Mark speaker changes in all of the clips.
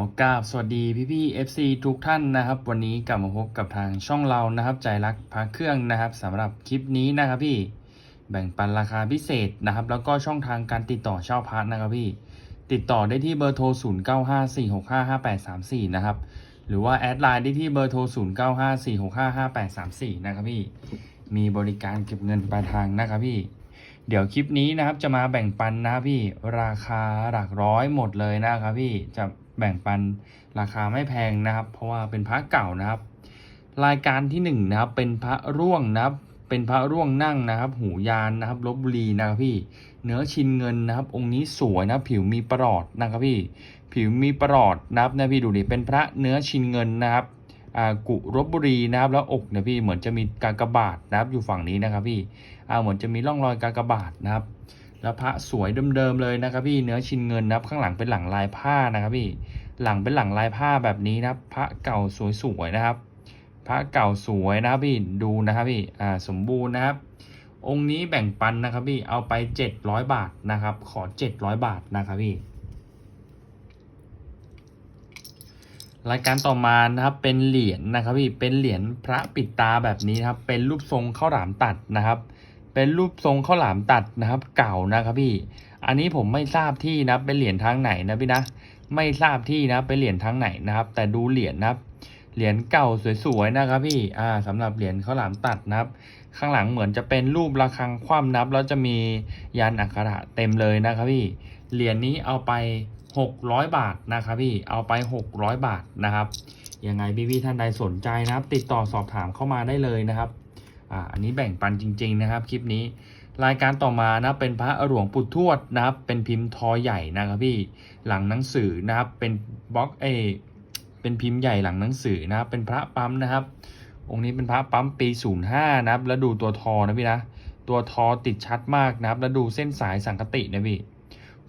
Speaker 1: อกราบสวัสดีพี่พี่ FC ทุกท่านนะครับ วันนี้กลับมาพบกับทางช่องเรานะครับ ใจรักพระเครื่องนะครับสำหรับคลิปนี้นะครับพี่แบ่งปันราคาพิเศษนะครับ แล้วก็ช่องทางการติดต่อเช่าพระนะครับพี่ ติดต่อได้ที่เบอร์โทร 0954655834 นะครับ หรือว่าแอดไลน์ได้ที่เบอร์โทร 0954655834 นะครับพี่ มีบริการเก็บเงินปลายทางนะครับพี่เดี๋ยวคลิปนี้นะครับจะมาแบ่งปันนะครับพี่ราคาหลักร้อยหมดเลยนะครับพี่จะ แบ่งปันราคาไม่แพงนะครับ เพราะว่าเป็นพระเก่านะครับ รายการที่หนึ่งนะครับเป็นพระร่วงนะครับ เป็นพระร่วงนั่งนะครับ หูยานนะครับลบบุรีนะครับพี่ เนื้อชินเงินนะครับ องค์นี้สวยนะผิวมีประหลอดนะครับพี่ ผิวมีประหลอดนะครับนะพี่ดูดิเป็นพระเนื้อชินเงินนะครับอ่ากุรบบุรีนะครับแล้วอกเนี่ยพี่เหมือนจะมีกากบาทนะครับอยู่ฝั่งนี้นะครับพี่อ่าเหมือนจะมีร่องรอยกากบาทนะครับ แล้วพระสวยเดิมๆเลยนะครับพี่เนื้อชินเงินนะครับข้างหลังเป็นหลังลายผ้านะครับพี่หลังเป็นหลังลายผ้าแบบนี้นะพระเก่าสวยๆนะครับ พระเก่าสวยนะครับพี่ดูนะครับพี่อ่าสมบูรณ์นะครับ องค์นี้แบ่งปันนะครับพี่เอาไป 700 บาทนะครับ ขอ 700 บาทนะครับพี่รายการต่อมานะครับเป็นเหรียญนะครับพี่เป็นเหรียญพระปิดตาแบบนี้นะครับเป็นรูปทรงข้าวหลามตัดนะครับ เป็นรูปทรงข้าวหลามตัดนะครับ เก่านะครับพี่ อันนี้ผมไม่ทราบที่นะเป็นเหรียญทางไหนนะพี่นะ ไม่ทราบที่นะเป็นเหรียญทางไหนนะครับ แต่ดูเหรียญนะครับ เหรียญเก่าสวยๆนะครับพี่ อ่าสำหรับเหรียญข้าวหลามตัดนะครับ ข้างหลังเหมือนจะเป็นรูประฆังคว่ำนับ แล้วจะมียันอักขระเต็มเลยนะครับพี่ เหรียญนี้เอาไป600 บาทนะครับพี่ เอาไป 600 บาทนะครับ ยังไงพี่ๆท่านใดสนใจนะครับ ติดต่อสอบถามเข้ามาได้เลยนะครับ อ่าอันนี้แบ่งปันจริง ๆ นะครับ คลิปนี้ รายการต่อมานะเป็นพระหลวงปู่ทวดนะครับ เป็นพิมพ์ทอใหญ่นะครับพี่หลังหนังสือนะครับ เป็นบล็อกเอเป็นพิมพ์ใหญ่หลังหนังสือนะครับ เป็นพระปั๊มนะครับ องค์นี้เป็นพระปั๊มปี 05 นะครับ แล้วดูตัวทอนะพี่นะ ตัวทอติดชัดมากนะครับ แล้วดูเส้นสายสังกตินะพี่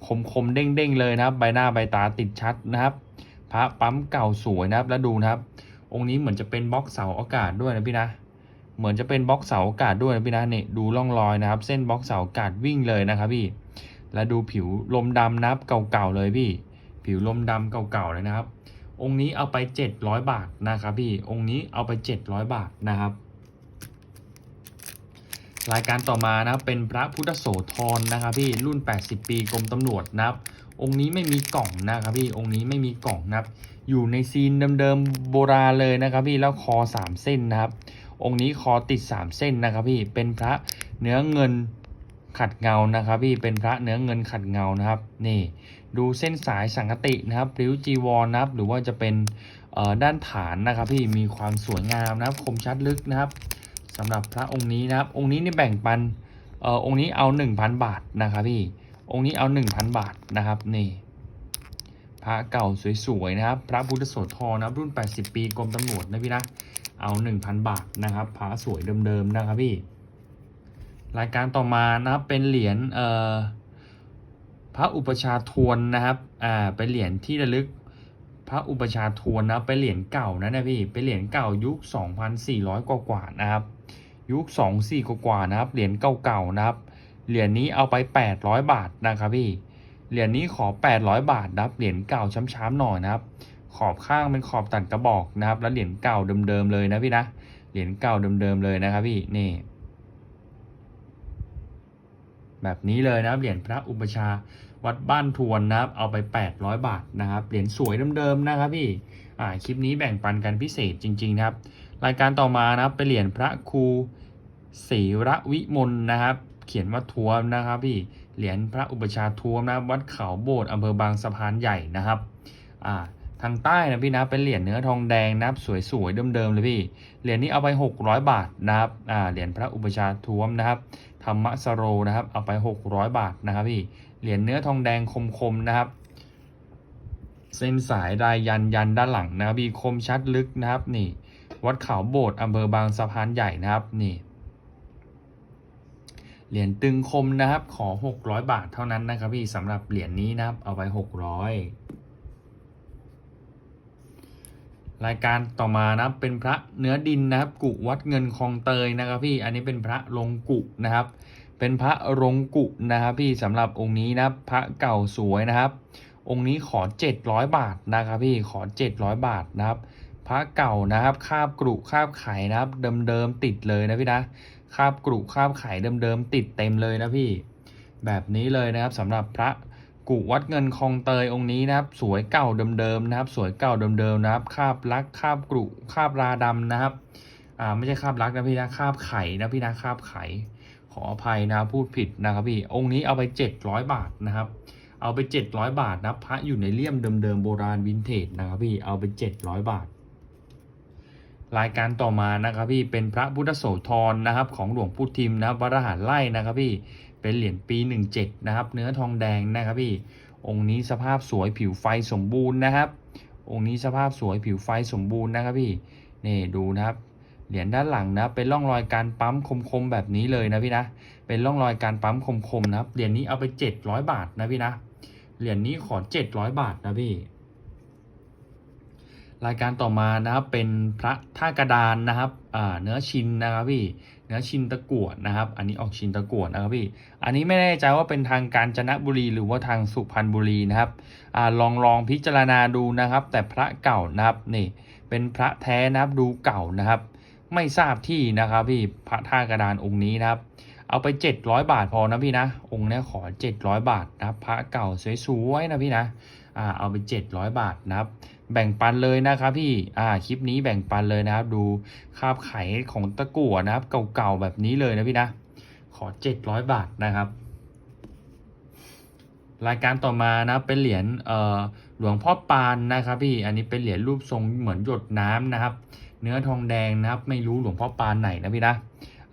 Speaker 1: คมคมเด้งเด้งเลยนะครับ ใบหน้าใบตาติดชัดนะครับ พระปั๊มเก่าสวยนะครับ แล้วดูนะครับ องค์นี้เหมือนจะเป็นบล็อกเสาอากาศด้วยนะพี่นะ เหมือนจะเป็นบล็อกเสาอากาศด้วยนะพี่นะเนี่ยดูร่องรอยนะครับ เส้นบล็อกเสาอากาศวิ่งเลยนะครับพี่ แล้วดูผิวลมดำนะครับเก่าๆเลยพี่ ผิวลมดำเก่าๆเลยนะครับ องค์นี้เอาไป 700 บาทนะครับพี่ องค์นี้เอาไป 700 บาทนะครับ รายการต่อมานะครับเป็นพระพุทธโสธรนะครับพี่รุ่น 80 ปีกรมตำรวจนะครับองค์นี้ไม่มีกล่องนะครับพี่ องค์นี้ไม่มีกล่องนะครับ อยู่ในซีนเดิมๆโบราณเลยนะครับพี่ แล้วคอ3เส้นนะครับ องค์นี้คอติด 3 เส้นนะครับพี่เป็นพระเนื้อเงินขัดเงานะครับ พี่เป็นพระเนื้อเงินขัดเงานะครับ นี่ดูเส้นสายสังกตินะครับริ้วจีวรนะครับ หรือว่าจะเป็นด้านฐานนะครับ พี่มีความสวยงามนะครับ คมชัดลึกนะครับสำหรับพระองค์นี้นะครับ องค์นี้นี่แบ่งปันเอ่อองค์นี้เอา 1,000 บาทนะครับพี่องค์นี้เอา 1,000 บาทนะครับนี่พระเก่าสวยๆนะครับ พระพุทธโสธรนะครับรุ่น 80 ปีกรมตำรวจนะพี่นะ เอา 1,000 บาทนะครับพระสวยเดิมๆนะครับพี่ รายการต่อมานะครับเป็นเหรียญเอ่อพระอุปชาทวนนะครับอ่าเป็นเหรียญที่ระลึกพระอุปชาทวนนะเป็นเหรียญเก่านะนะพี่เป็นเหรียญเก่ายุค 2,400 กว่าๆนะครับ ยุค 24 กว่าๆนะครับ เหรียญเก่าๆนะครับ เหรียญนี้เอาไป 800 บาทนะครับพี่ เหรียญนี้ขอ 800 บาทนะครับ เหรียญเก่าช้ำๆหน่อยนะครับ ขอบข้างเป็นขอบตัดกระบอกนะครับ แล้วเหรียญเก่าเดิมๆเลยนะพี่นะ เหรียญเก่าเดิมๆเลยนะครับพี่นี่แบบนี้เลยนะครับเหรียญพระอุปชาวัดบ้านทวนนะครับ เอาไป 800 บาทนะครับ เหรียญสวยเดิมๆนะครับพี่อ่าคลิปนี้แบ่งปันกันพิเศษจริง ๆ นะครับ รายการต่อมานะครับเป็นเหรียญพระครูศรีระวิมลนะครับ เขียนว่าทวมนะครับ พี่เหรียญพระอุปชาทวมนะครับ วัดเขาโบสถ์อำเภอบางสะพานใหญ่นะครับอ่า ทางใต้นะพี่นะเป็นเหรียญเนื้อทองแดงนะครับสวยๆเดิมๆเลยพี่เหรียญนี้เอาไป 600 บาทนะครับอ่าเหรียญพระอุปชาย์ทวมนะครับธรรมสโรนะครับเอาไป 600 บาทนะครับพี่เหรียญเนื้อทองแดงคมๆนะครับ เส้นสายลายยันยันด้านหลังนะครับพี่คมชัดลึกนะครับนี่ วัดเขาโบสถ์อำเภอบางสะพานใหญ่นะครับนี่เหรียญตึงคมนะครับขอ 600 บาทเท่านั้นนะครับพี่สำหรับเหรียญนี้นะครับเอาไป 600 รายการต่อมานะเป็นพระเนื้อดินนะครับ กุวัดเงินคลองเตยนะครับพี่อันนี้เป็นพระลงกุนะครับ เป็นพระลงกุนะครับ พี่สำหรับองค์นี้นะพระเก่าสวยนะครับ องค์นี้ขอเจ็ดร้อยบาทนะครับพี่ขอเจ็ดร้อยบาทนะครับ พระเก่านะครับคาบกรุคาบไข่นะครับเดิมๆติดเลยนะพี่นะคาบกรุคาบไข่เดิมๆติดเต็มเลยนะพี่ แบบนี้เลยนะครับสำหรับพระ กุวัดเงินคลองเตยองค์นี้นะครับ สวยเก่าเดิมๆนะครับ สวยเก่าเดิมๆนะครับ คาบลักคาบกรุคาบราดำนะครับ อ่าไม่ใช่คาบลักนะพี่นะคาบไข่นะพี่นะคาบไข่ขออภัยนะพูดผิดนะครับพี่องค์นี้เอาไป 700 บาทนะครับ เอาไป 700 บาทนะพระอยู่ในเลี่ยมเดิมๆโบราณวินเทจนะครับพี่เอาไป 700 บาท รายการต่อมานะครับพี่เป็นพระพุทธโสธรนะครับ ของหลวงปู่ทิมนะครับวัดรหัสไล่นะครับพี่ เป็นเหรียญปี 17 นะครับ เนื้อทองแดงนะครับพี่ องค์นี้สภาพสวยผิวไฟสมบูรณ์นะครับ องค์นี้สภาพสวยผิวไฟสมบูรณ์นะครับพี่นี่ดูนะครับ เหรียญด้านหลังนะ เป็นร่องรอยการปั๊มคมๆแบบนี้เลยนะพี่นะ เป็นร่องรอยการปั๊มคมๆนะครับ เหรียญนี้เอาไป 700 บาทนะพี่นะ เหรียญนี้ขอ 700 บาทนะพี่ รายการต่อมานะครับเป็นพระท่ากระดานนะครับเนื้อชินนะครับพี่ เนื้อชินตะกั่วนะครับ อันนี้ออกชินตะกั่วนะครับพี่ อันนี้ไม่แน่ใจว่าเป็นทางกาญจนบุรีหรือว่าทางสุพรรณบุรีนะครับอลองลองพิจารณาดูนะครับ แต่พระเก่านะครับนี่เป็นพระแท้นะครับดูเก่านะครับ ไม่ทราบที่นะครับพี่พระท่ากระดานองค์นี้นะครับ เอาไป 700 บาทพอนะพี่นะ องค์นี้ขอ 700 บาทนะครับ พระเก่าสวยๆนะพี่นะ อ่าเอาไป 700 บาทนะครับ แบ่งปันเลยนะครับพี่อ่าคลิปนี้แบ่งปันเลยนะครับ ดูคาบไขของตะกั่วนะครับ เก่าๆแบบนี้เลยนะพี่นะ ขอ 700 บาทนะครับ รายการต่อมานะเป็นเหรียญเอ่อหลวงพ่อปานนะครับ พี่อันนี้เป็นเหรียญรูปทรงเหมือนหยดน้ำนะครับ เนื้อทองแดงนะครับ ไม่รู้หลวงพ่อปานไหนนะพี่นะ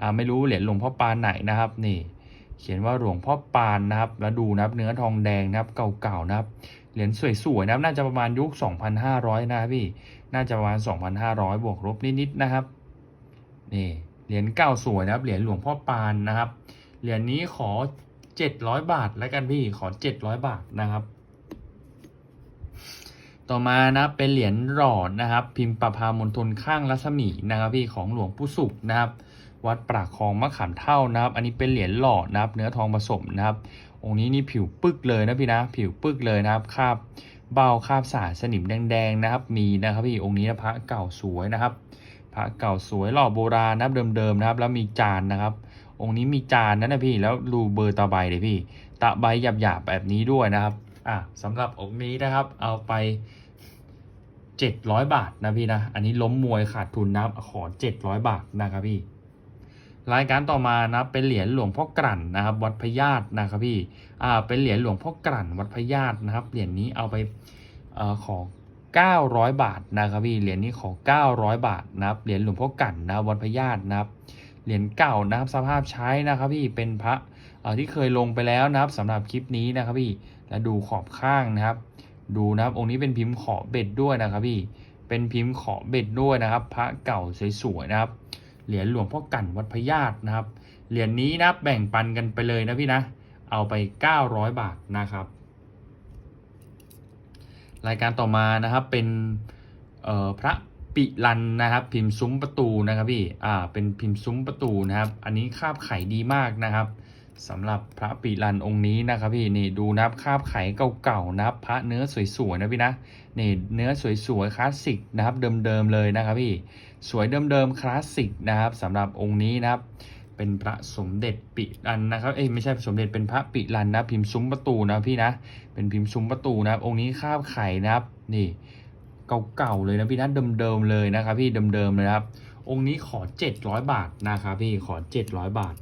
Speaker 1: อ่าไม่รู้เหรียญหลวงพ่อปานไหนนะครับนี่ เขียนว่าหลวงพ่อปานนะครับ แล้วดูนะครับเนื้อทองแดงนะครับ เก่าๆนะครับ เหรียญสวยๆนะครับ น่าจะประมาณยุค 2,500 นะครับพี่ น่าจะประมาณ 2,500 บวกลบนิดๆนะครับ นี่เหรียญเก่าสวยนะครับ เหรียญหลวงพ่อปานนะครับ เหรียญนี้ขอ 700 บาทแล้วกันพี่ ขอ 700 บาทนะครับ ต่อมานะเป็นเหรียญหลอดนะครับ พิมพ์ประพามณฑลข้างรัศมีนะครับ พี่ของหลวงปู่สุขนะครับ วัดปรากคลองมะขามเท่านะครับ อันนี้เป็นเหรียญหล่อนะครับ เนื้อทองผสมนะครับ องค์นี้นี่ผิวปึกเลยนะพี่นะ ผิวปึกเลยนะครับคาบเบาคาบสาสนิมแดงๆนะครับ มีนะครับพี่องค์นี้นะพระเก่าสวยนะครับ พระเก่าสวยหล่อโบราณนะครับเดิมๆนะครับ แล้วมีจานนะครับ องค์นี้มีจานนะนะพี่ แล้วดูเบอร์ตาใบเลยพี่ ตะใบหยาบๆแบบนี้ด้วยนะครับ อะสำหรับองค์นี้นะครับ เอาไป700 บาทนะพี่นะ อันนี้ล้มมวยขาดทุนนะครับขอ 700 บาทนะครับพี่ รายการต่อมานะเป็นเหรียญหลวงพ่อกลั่นนะครับ วัดพญาตนะครับพี่อ่าเป็นเหรียญหลวงพ่อกลั่นวัดพญาตนะครับเหรียญนี้เอาไปเอ่อขอ900 บาทนะครับพี่เหรียญนี้ขอ900 บาทนะครับเหรียญหลวงพ่อกลั่นนะวัดพญาตนะครับเหรียญเก่านะครับสภาพใช้นะครับพี่เป็นพระเอ่อที่เคยลงไปแล้วนะครับสำหรับคลิปนี้นะครับพี่และดูขอบข้างนะครับ ดูนะครับองค์นี้เป็นพิมพ์ขอบเบ็ดด้วยนะครับพี่เป็นพิมพ์ขอบเบ็ดด้วยนะครับ พระเก่าสวยๆนะครับ เหรียญหลวงพ่อกั่นวัดพญาตนะครับ เหรียญนี้นะแบ่งปันกันไปเลยนะพี่นะ เอาไป 900 บาทนะครับ รายการต่อมานะครับเป็นพระปิลันนะครับ พิมพ์ซุ้มประตูนะครับพี่ อ่า เป็นพิมพ์ซุ้มประตูนะครับ อันนี้คาบไข่ดีมากนะครับสำหรับพระปิลันองค์นี้นะครับพี่นี่ดูนะครับคาบไข่เก่าๆนะครับ พระเนื้อสวยๆนะพี่นะ นี่เนื้อสวยๆคลาสสิกนะครับเดิมๆเลยนะครับพี่สวยเดิมๆคลาสสิกนะครับสำหรับองค์นี้นะครับ เป็นพระสมเด็จปิลันนะครับเอ้ยไม่ใช่สมเด็จเป็นพระปิลันนะพิมพ์ซุ้มประตูนะพี่นะเป็นพิมพ์ซุ้มประตูนะครับ องค์นี้คาบไข่นะครับนี่เก่าๆเลยนะพี่นะเดิมๆเลยนะครับพี่เดิมๆเลยครับองค์นี้ขอ 700 บาทนะครับพี่ขอ 700 บาท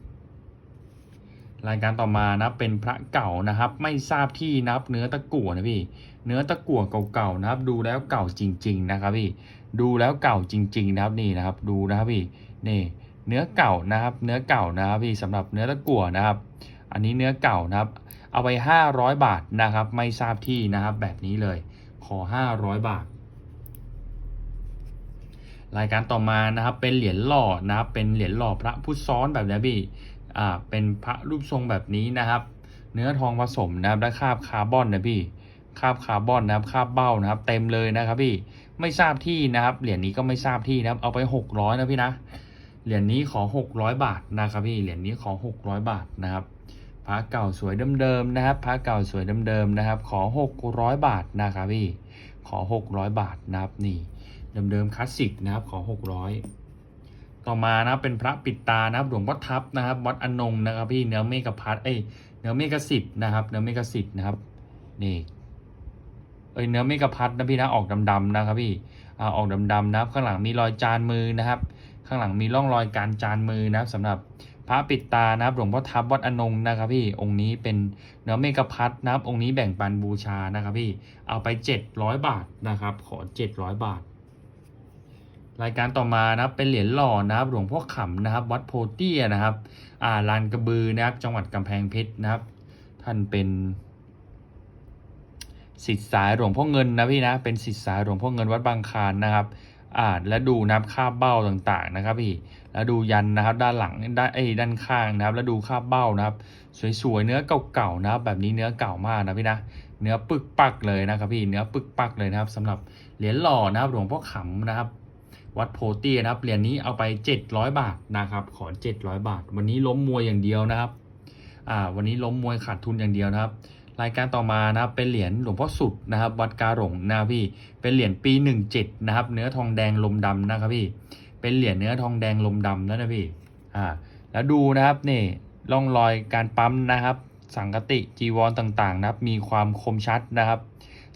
Speaker 1: รายการต่อมานะเป็นพระเก่านะครับ ไม่ทราบที่นับเนื้อตะกั่วนะพี่ เนื้อตะกั่วเก่าๆนะครับ ดูแล้วเก่าจริง ๆ นะครับพี่ ดูแล้วเก่าจริง ๆ นะครับนี่นะครับ ดูนะครับพี่นี่เนื้อเก่านะครับ เนื้อเก่านะครับพี่สำหรับเนื้อตะกั่วนะครับ อันนี้เนื้อเก่านะครับ เอาไป500 บาทนะครับ ไม่ทราบที่นะครับ แบบนี้เลย ขอ 500 บาท รายการต่อมานะครับ เป็นเหรียญหล่อนะครับ เป็นเหรียญหล่อพระพุทธซ้อนแบบนี้พี่ อ่าเป็นพระรูปทรงแบบนี้นะครับ เนื้อทองผสมนะครับและคาบคาร์บอนนะพี่คาบคาร์บอนนะครับคาบเบ้านะครับ เต็มเลยนะครับพี่ไม่ทราบที่นะครับเหรียญนี้ก็ไม่ทราบที่นะครับ เอาไป 600นะพี่นะเหรียญนี้ขอ 600 บาทนะครับพี่เหรียญนี้ขอ 600 บาทนะครับพระเก่าสวยเดิมๆนะครับพระเก่าสวยเดิมๆนะครับ ขอ 600 บาทนะครับพี่ขอ 600 บาทนะครับนี่เดิมๆคลาสสิกนะครับขอ 600 ต่อมานะเป็นพระปิดตานะครับหลวงพ่อทับนะครับวัดอนงนะครับพี่เนื้อเมฆพัดเอ้ยเนื้อเมฆสิทธ์นะครับเนื้อเมฆสิทธ์นะครับนี่เอ้ยเนื้อเมฆพัดนะพี่นะออกดำๆนะครับพี่อ่าออกดำๆนะครับ ข้างหลังมีรอยจานมือนะครับ ข้างหลังมีร่องรอยการจานมือนะครับสำหรับพระปิดตานะครับหลวงพ่อทับวัดอนงนะครับพี่องค์นี้เป็นเนื้อเมฆพัดนะครับ องค์นี้แบ่งปันบูชานะครับพี่เอาไป 700 บาทนะครับ ขอ 700 บาท รายการต่อมานะครับเป็นเหรียญหล่อนะครับหลวงพ่อขำนะครับ วัดโพเตียนะครับอ่าลานกระบือนะครับ จังหวัดกำแพงเพชรนะครับ ท่านเป็นศิษย์สายหลวงพ่อเงินนะพี่นะเป็นศิษย์สายหลวงพ่อเงินวัดบางคานนะครับอ่าและดูนะครับค่าเบ้าต่างๆนะครับพี่แล้วดูยันนะครับด้านหลังด้านเอ้ด้านข้างนะครับ แล้วดูค่าเบ้านะครับ สวยๆเนื้อเก่าๆนะครับ แบบนี้เนื้อเก่ามากนะพี่นะเนื้อปึกปักเลยนะครับพี่เนื้อปึกปักเลยนะครับสำหรับเหรียญหล่อนะครับหลวงพ่อขำนะครับ วัดโพเตี้ยนะครับเหรียญนี้เอาไป 700 บาทนะครับขอ 700 บาท วันนี้ล้มมวยอย่างเดียวนะครับอ่าวันนี้ล้มมวยขาดทุนอย่างเดียวนะครับ รายการต่อมานะครับเป็นเหรียญหลวงพ่อสุดนะครับ วัดกาหลงนะพี่เป็นเหรียญปี 17นะครับ เนื้อทองแดงลมดำนะครับพี่เป็นเหรียญเนื้อทองแดงลมดำนะนะพี่อ่าแล้วดูนะครับนี่ร่องรอยการปั๊มนะครับ สังกติจีวรต่างๆ นะครับ มีความคมชัดนะครับ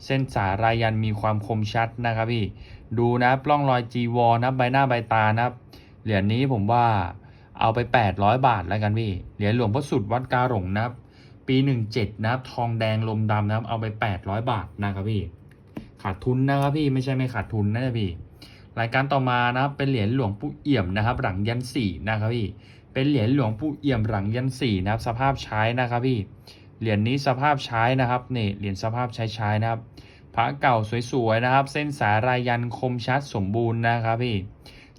Speaker 1: เส้นสายรายยันมีความคมชัดนะครับพี่ ดูนะครับร่องรอยจีวรนะใบหน้าใบตานะครับ เหรียญนี้ผมว่าเอาไป 800 บาทแล้วกันพี่ เหรียญหลวงพ่อสุดวัดกาหลงนะครับ ปี 17 นะครับ ทองแดงลมดำนะครับ เอาไป 800 บาทนะครับพี่ ขาดทุนนะครับพี่ ไม่ใช่ไม่ขาดทุนนะพี่ รายการต่อมานะครับ เป็นเหรียญหลวงปู่เอี่ยมนะครับ หลังยันสี่นะครับพี่ เป็นเหรียญหลวงปู่เอี่ยมหลังยันสี่นะครับ สภาพใช้นะครับพี่ เหรียญนี้สภาพใช้นะครับนี่ เหรียญสภาพใช้ใช้นะครับ ระเก่าสวยๆนะครับ เส้นสายรายันคมชัดสมบูรณ์นะครับพี่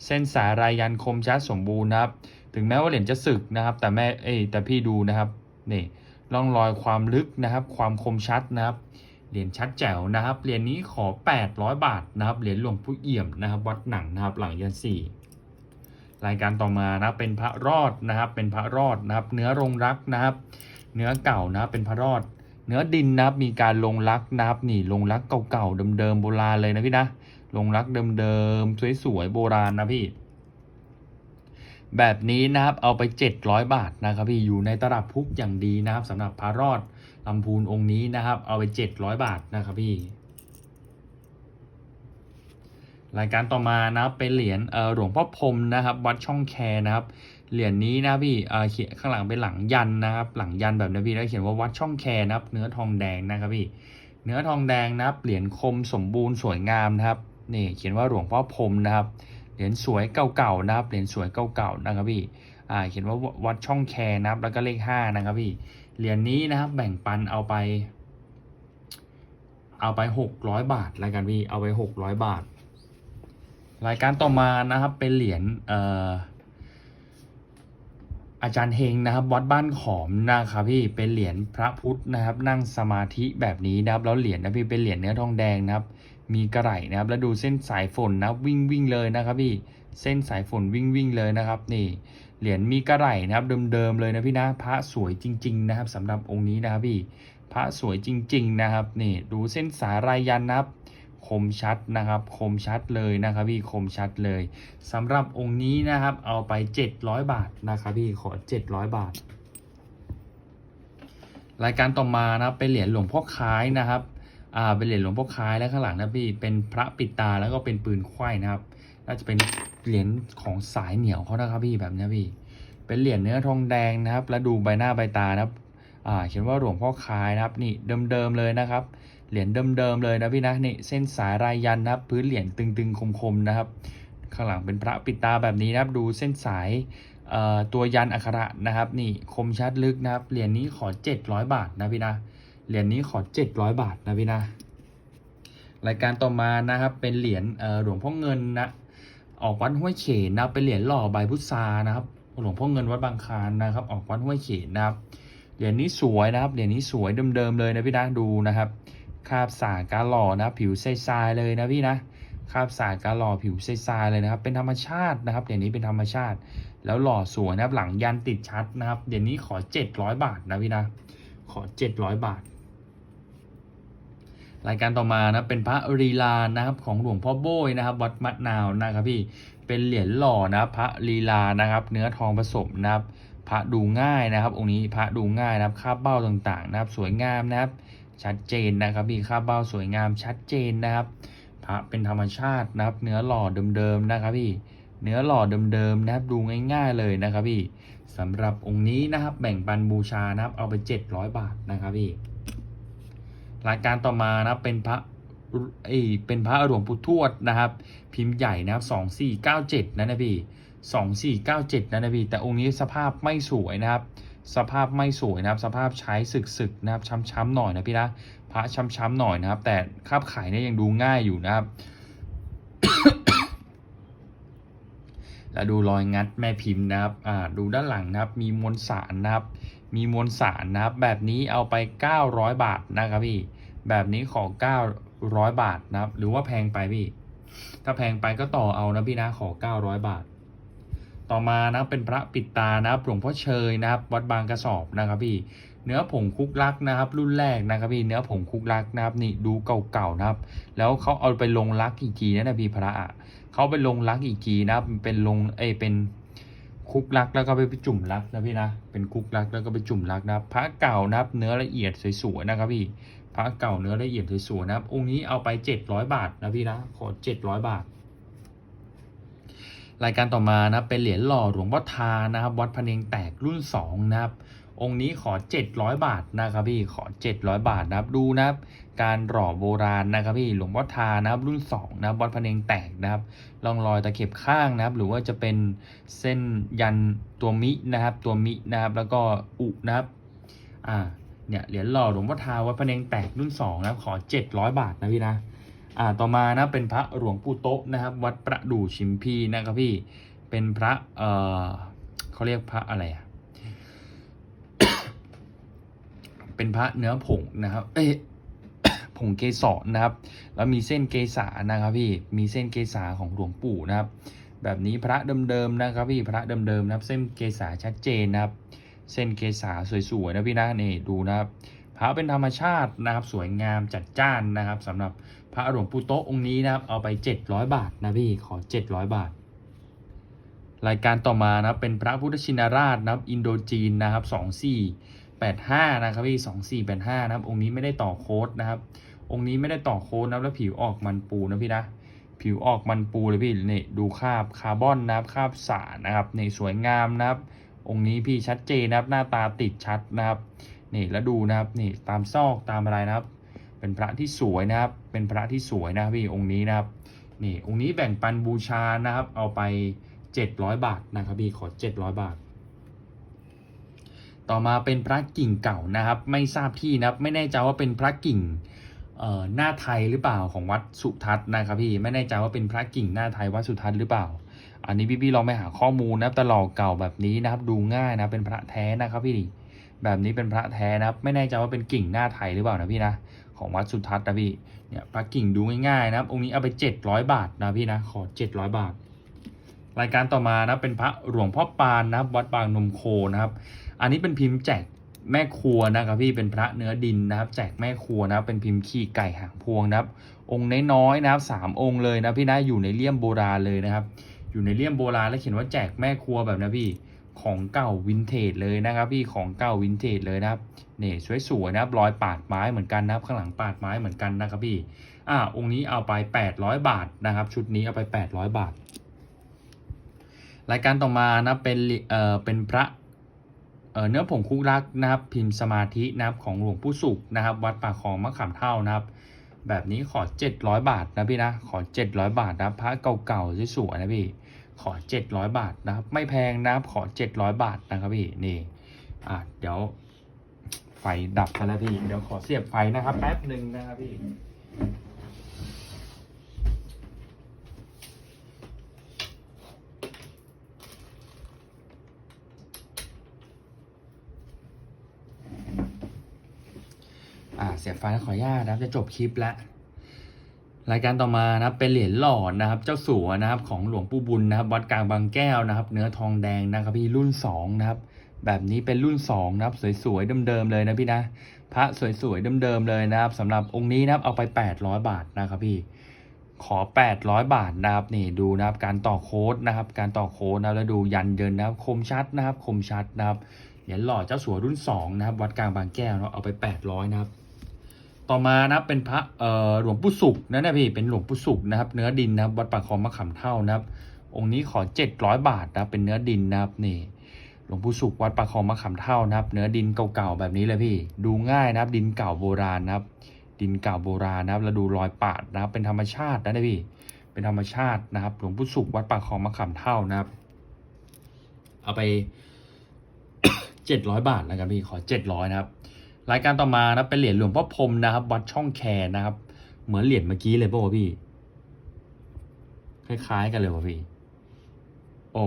Speaker 1: เส้นสายรายันคมชัดสมบูรณ์นะครับ ถึงแม้ว่าเหรียญจะสึกนะครับ แต่แม่เอ้แต่พี่ดูนะครับนี่ร่องรอยความลึกนะครับ ความคมชัดนะครับเหรียญชัดแจ๋วนะครับเหรียญนี้ขอ 800 บาทนะครับเหรียญหลวงปู่เอี่ยมนะครับ วัดหนังนะครับ หลังยันสี่รายการต่อมานะเป็นพระรอดนะครับ เป็นพระรอดนะครับ เนื้อรงรักนะครับ เนื้อเก่านะเป็นพระรอด เนื้อดินนะครับมีการลงรักนะครับนี่ลงรักเก่าๆเดิมๆโบราณเลยนะพี่นะลงรักเดิมๆสวยๆโบราณนะพี่ แบบนี้นะครับเอาไป 700 บาทนะครับพี่อยู่ในตลับพุกอย่างดีนะครับสำหรับพระรอดลำพูนองค์นี้นะครับ เอาไป 700 บาทนะครับพี่รายการต่อมานะครับเป็นเหรียญหลวงพ่อพรมนะครับ วัดช่องแคนะครับ เหรียญนี้นะพี่เออเขียนข้างหลังเป็นหลังยันนะครับ หลังยันแบบนี้พี่แล้วเขียนว่าวัดช่องแคนะครับ เนื้อทองแดงนะครับพี่ เนื้อทองแดงนะครับ เหรียญคมสมบูรณ์สวยงามนะครับ นี่เขียนว่าหลวงพ่อพรมนะครับ เหรียญสวยเก่าๆนะครับ เหรียญสวยเก่าๆนะครับพี่ อ่า เขียนว่าวัดช่องแคนะครับ แล้วก็เลขห้านะครับพี่ เหรียญนี้นะครับ แบ่งปันเอาไป เอาไปหกร้อยบาทแล้วกันพี่ เอาไปหกร้อยบาท รายการต่อมานะครับ เป็นเหรียญ เอ่อ อาจารย์เฮงนะครับ วัดบ้านขอมนะครับพี่เป็นเหรียญพระพุทธนะครับ นั่งสมาธิแบบนี้นะครับแล้วเหรียญนะพี่เป็นเหรียญเนื้อทองแดงนะครับ มีกระไหล่นะครับ แล้วดูเส้นสายฝนนะวิ่งวิ่งเลยนะครับพี่เส้นสายฝนวิ่งวิ่งเลยนะครับ นี่เหรียญมีกระไหล่นะครับ เดิมๆเลยนะพี่นะพระสวยจริง ๆ นะครับสำหรับองค์นี้นะครับพี่พระสวยจริง ๆ นะครับนี่ดูเส้นสายรายยันนะครับ คมชัดนะครับคมชัดเลยนะครับพี่คมชัดเลยสำหรับองค์นี้นะครับ เอาไป 700 บาทนะครับพี่ขอ 700 บาท รายการต่อมานะครับเป็นเหรียญหลวงพ่อคล้ายนะครับอ่าเป็นเหรียญหลวงพ่อคล้ายแล้วข้างหลังนะพี่เป็นพระปิดตาแล้วก็เป็นปืนไขว้นะครับน่าจะเป็นเหรียญของสายเหนียวเขานะครับพี่แบบนี้พี่ เป็นเหรียญเนื้อทองแดงนะครับ แล้วดูใบหน้าใบตานะครับอ่าเขียนว่าหลวงพ่อคล้ายนะครับนี่เดิมๆเลยนะครับ เหรียญเดิมๆเลยนะพี่นะนี่เส้นสายรายยันนะครับ พื้นเหรียญตึงๆคมๆนะครับ ข้างหลังเป็นพระปิดตาแบบนี้นะครับดูเส้นสายตัวยันอักขระนะครับ นี่คมชัดลึกนะครับเหรียญนี้ขอ 700 บาทนะพี่นะเหรียญนี้ขอ 700 บาทนะพี่นะรายการต่อมานะครับเป็นเหรียญหลวงพ่อเงินนะออกวัดห้วยเขนนะเป็นเหรียญหล่อใบพุทรานะครับหลวงพ่อเงินวัดบางคานนะครับ ออกวัดห้วยเขนนะครับเหรียญนี้สวยนะครับเหรียญนี้สวยเดิมๆเลยนะพี่นะดูนะครับ คาบสากาหล่อนะผิวใสๆเลยนะพี่นะคาบสากาหล่อผิวใสๆเลยนะครับ เป็นธรรมชาตินะครับเหรียญนี้เป็นธรรมชาติ แล้วหล่อสวยนะครับหลังยันติดชัดนะครับ เดี๋ยวนี้ขอเจ็ดร้อยบาทนะพี่นะขอเจ็ดร้อยบาท รายการต่อมานะเป็นพระลีลานะครับของหลวงพ่อโบยนะครับ วัดมะนาวนะครับพี่เป็นเหรียญหล่อนะครับพระลีลานะครับ เนื้อทองผสมนะครับพระดูง่ายนะครับ องค์นี้พระดูง่ายนะครับคาบเบ้าต่างๆ นะครับ สวยงามนะครับ ชัดเจนนะครับพี่าเบ้าสวยงามชัดเจนนะครับ พระเป็นธรรมชาตินะครับ เนื้อหล่อเดิมๆนะครับพี่เนื้อหล่อเดิมๆนะครับดูง่ายๆเลยนะครับพี่สำหรับองค์นี้นะครับแบ่งปันบูชานะครับเอาไป 700 บาทนะครับพี่รายการต่อมานะครับเป็นพระเอยเป็นพระหลวงปู่ทวดนะครับ พิมพ์ใหญ่นะครับสองสี่เก้าเจ็ดนะนะพี่สองสี่เก้าเจ็ดนะนะพี่แต่องค์นี้สภาพไม่สวยนะครับ สภาพไม่สวยนะครับ สภาพใช้สึกๆนะครับ ช้ำๆหน่อยนะพี่นะพระช้ำๆหน่อยนะครับ แต่คาบขายเนี่ยยังดูง่ายอยู่นะครับ แล้วดูรอยงัดแม่พิมพ์นะครับ อ่า ดูด้านหลังนะครับ มีมวลสารนะครับ มีมวลสารนะครับ แบบนี้เอาไป 900 บาทนะครับพี่ แบบนี้ขอ 900 บาทนะครับ หรือว่าแพงไปพี่ ถ้าแพงไปก็ต่อเอานะพี่นะ ขอ 900 บาท ต่อมานะเป็นพระปิดตานะครับหลวงพ่อเชยนะครับ วัดบางกระสอบนะครับพี่เนื้อผงคุกลักนะครับ รุ่นแรกนะครับพี่เนื้อผงคุกลักนะครับนี่ดูเก่าๆนะครับ แล้วเขาเอาไปลงลักอีกทีนะนะพี่พระอะเขาไปลงลักอีกทีนะครับเป็นลงเอเป็นคุกลักแล้วก็ไปจุ่มลักนะพี่นะเป็นคุกลักแล้วก็ไปจุ่มลักนะครับพระเก่านะครับ เนื้อละเอียดสวยๆนะครับพี่พระเก่าเนื้อละเอียดสวยๆนะครับองค์นี้เอาไป 700 บาทนะพี่นะขอ700 บาท รายการต่อมานะเป็นเหรียญหล่อหลวงพ่อทานะครับ วัดพะเนงแตกรุ่น 2 นะครับ องค์นี้ขอ 700 บาทนะครับพี่ขอ 700 บาทนะครับดูนะครับ การหล่อโบราณนะครับพี่หลวงพ่อทานะครับรุ่น 2 นะครับวัดพะเนงแตกนะครับร่องรอยตะเข็บข้างนะครับ หรือว่าจะเป็นเส้นยันตัวมินะครับ ตัวมินะครับ แล้วก็อุนะครับอ่าเนี่ยเหรียญหล่อหลวงพ่อทาวัดพะเนงแตกรุ่น2นะครับขอ 700 บาทนะพี่นะ อ่าต่อมานะเป็นพระหลวงปู่โต๊ะนะครับ วัดประดู่ชิมพีนะครับพี่เป็นพระเอ่อเขาเรียกพระอะไรอะเป็นพระเนื้อผงนะครับ เอ้ยผงเกสรนะครับ แล้วมีเส้นเกษานะครับพี่มีเส้นเกษาของหลวงปู่นะครับ แบบนี้พระเดิมๆนะครับพี่พระเดิมๆนะครับ เส้นเกษาชัดเจนนะครับ เส้นเกษาสวยๆนะพี่นะนี่ดูนะครับพระเป็นธรรมชาตินะครับ สวยงามจัดจ้านนะครับสำหรับ พระหลวงปู่โตองค์นี้นะครับ เอาไป 700 บาทนะพี่ขอ 700 บาท รายการต่อมานะเป็นพระพุทธชินราชนะครับ อินโดจีนนะครับ 2485 นะครับพี่ 2485 นะครับ องค์นี้ไม่ได้ต่อโค้ดนะครับ องค์นี้ไม่ได้ต่อโค้ดนะแล้วผิวออกมันปูนะพี่นะผิวออกมันปูเลยพี่นี่ดูคาบคาร์บอนนะครับคาบสารนะครับนี่สวยงามนะครับ องค์นี้พี่ชัดเจนนะครับ หน้าตาติดชัดนะครับนี่แล้วดูนะครับนี่ตามซอกตามอะไรนะครับ เป็นพระที่สวยนะครับ เป็นพระที่สวยนะครับพี่องค์นี้นะครับ นี่องค์นี้แบ่งปันบูชานะครับ เอาไป 700 บาทนะครับพี่ขอ 700 บาท ต่อมาเป็นพระกิ่งเก่านะครับ ไม่ทราบที่นะครับ ไม่แน่ใจว่าเป็นพระกิ่งหน้าไทยหรือเปล่าของวัดสุทัศน์นะครับพี่ไม่แน่ใจว่าเป็นพระกิ่งหน้าไทยวัดสุทัศน์หรือเปล่า อันนี้พี่ๆลองไปหาข้อมูลนะครับตหลอกเก่าแบบนี้นะครับ ดูง่ายนะเป็นพระแท้นะครับพี่แบบนี้เป็นพระแท้นะครับ ไม่แน่ใจว่าเป็นกิ่งหน้าไทยหรือเปล่านะพี่นะ ของวัดสุทัศน์นะพี่เนี่ยพระกิ่งดูง่ายๆนะครับ องค์นี้เอาไป 700 บาทนะพี่นะขอ 700 บาท รายการต่อมานะเป็นพระหลวงพ่อปานนะวัดบางนมโคนะครับ อันนี้เป็นพิมพ์แจกแม่ครัวนะครับพี่เป็นพระเนื้อดินนะครับแจกแม่ครัวนะครับเป็นพิมพ์ขี้ไก่หางพวงนะครับ องค์น้อยๆนะครับสามองค์เลยนะพี่นะอยู่ในเลี่ยมโบราณเลยนะครับ อยู่ในเลี่ยมโบราณแล้วเขียนว่าแจกแม่ครัวแบบนะพี่ ของเก่าวินเทจเลยนะครับพี่ของเก่าวินเทจเลยนะครับนี่ยสวยๆนะครับรอยปาดไม้เหมือนกันนะครับข้างหลังปาดไม้เหมือนกันนะครับพี่อ่าองค์นี้เอาไป 800 บาทนะครับ ชุดนี้เอาไป 800 บาท รายการต่อมานะเป็นเอ่อเป็นพระเอ่อเนื้อผงคุกรักนะครับ พิมพ์สมาธินะครับของหลวงปู่สุขนะครับ วัดป่าคลองมะขามเท่านะครับ แบบนี้ขอ 700 บาทนะพี่นะขอ 700 บาทนะพระเก่าๆสวยๆนะพี่ ขอ 700 บาทนะครับ ไม่แพงนะครับขอ 700 บาทนะครับพี่นี่อะเดี๋ยวไฟดับไปแล้วพี่เดี๋ยวขอเสียบไฟนะครับ แป๊บหนึ่งนะครับพี่อ่าเสียบไฟแล้วขออนุญาตนะครับจะจบคลิปแล้ว รายการต่อมานะครับเป็นเหรียญหล่อนะครับเจ้าสัวนะครับของหลวงปู่บุญนะครับวัดกลางบางแก้วนะครับ เนื้อทองแดงนะครับพี่รุ่นสองนะครับแบบนี้เป็นรุ่นสองนะครับสวยๆเดิมๆเลยนะพี่นะพระสวยๆเดิมๆเลยนะครับสำหรับองค์นี้นะครับเอาไป 800 บาทนะครับพี่ขอ 800 บาทนะครับนี่ดูนะครับการต่อโค้ดนะครับ การต่อโค้ดนะแล้วดูยันเยินนะครับ คมชัดนะครับ คมชัดนะครับเหรียญหล่อเจ้าสัวรุ่นสองนะครับวัดกลางบางแก้วเนาะเอาไป 800นะครับ ต่อมานะเป็นพระหลวงปู่สุขนะนะพี่เป็นหลวงปู่สุขนะครับ เนื้อดินนะครับวัดปากคลองมะขามเท่านะครับ องค์นี้ขอ 700 บาทนะเป็นเนื้อดินนะครับนี่หลวงปู่สุขวัดปากคลองมะขามเท่านะครับ เนื้อดินเก่าๆแบบนี้เลยพี่ ดูง่ายนะครับ ดินเก่าโบราณนะครับ ดินเก่าโบราณนะครับแล้วดูรอยปาดนะครับ เป็นธรรมชาตินะนะพี่ เป็นธรรมชาตินะครับ หลวงปู่สุขวัดปากคลองมะขามเท่านะครับ เอาไป 700 บาทแล้วกันพี่ขอ 700นะครับ รายการต่อมานะเป็นเหรียญหลวงพ่อพรมนะครับ วัดช่องแคนะครับ เหมือนเหรียญเมื่อกี้เลยป่ะวพี่ คล้ายๆ กันเลยป่ะพี่ โอ้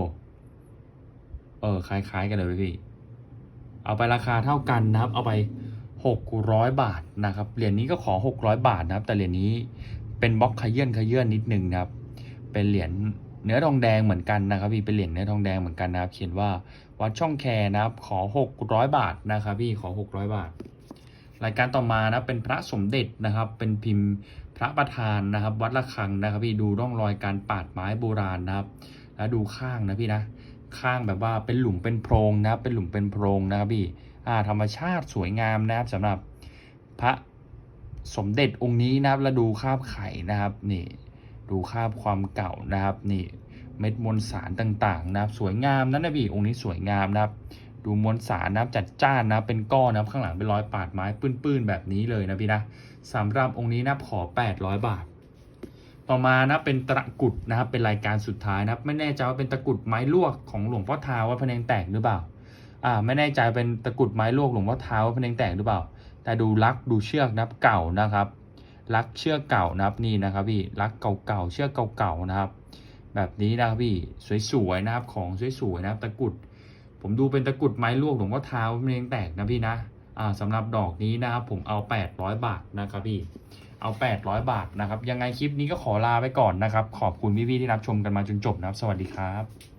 Speaker 1: เออคล้ายๆ กันเลยเว้ยพี่ เอาไปราคาเท่ากันนะครับ เอาไปหกร้อยบาทนะครับเหรียญนี้ก็ขอหกร้อยบาทนะครับ แต่เหรียญนี้เป็นบล็อกขยื่นขยื่นนิดนึงนะครับ เป็นเหรียญเนื้อทองแดงเหมือนกันนะครับ พี่เป็นเหรียญเนื้อทองแดงเหมือนกันนะครับ เขียนว่าวัดช่องแคนะครับ ขอหกร้อยบาทนะครับ พี่ขอหกร้อยบาท รายการต่อมานะเป็นพระสมเด็จนะครับ เป็นพิมพ์พระประธานนะครับ วัดระฆังนะครับ พี่ดูร่องรอยการปาดไม้โบราณนะครับ แล้วดูข้างนะพี่นะ ข้างแบบว่าเป็นหลุมเป็นโพรงนะครับ เป็นหลุมเป็นโพรงนะครับพี่อ่าธรรมชาติสวยงามนะครับสำหรับพระสมเด็จองค์นี้นะครับ แล้วดูคาบไข่นะครับนี่ดูคาบความเก่านะครับนี่เม็ดมวลสารต่างๆ นะครับ สวยงามนะนะพี่องค์นี้สวยงามนะครับ ดูมวลสารนับจัดจ้านนับเป็นก้อนนับข้างหลังเป็นรอยปาดไม้ปื้นๆแบบนี้เลยนะพี่นะสำหรับองค์นี้นะขอ 800 บาท ต่อมานะเป็นตะกุดนะครับเป็นรายการสุดท้ายนับไม่แน่ใจว่าเป็นตะกุดไม้ลวกของหลวงพ่อทาวัดพะเนงแตกหรือเปล่าอ่าไม่แน่ใจเป็นตะกุดไม้ลวกหลวงพ่อทาวัดพะเนงแตกหรือเปล่า แต่ดูลักดูเชือกนับเก่านะครับลักเชือกเก่านะครับนี่นะครับพี่ลักเก่าๆเชือกเก่าๆนะครับ แบบนี้นะครับพี่สวยๆนะครับของสวยๆนะครับตะกุด ผมดูเป็นตะกุดไม้ลวกหลวงพ่อทาวัดพะเมงแตกนะพี่นะอ่าสำหรับดอกนี้นะครับผมเอา 800 บาทนะครับพี่เอา 800 บาทนะครับ ยังไงคลิปนี้ก็ขอลาไปก่อนนะครับ ขอบคุณพี่ๆที่รับชมกันมาจนจบนะครับ สวัสดีครับ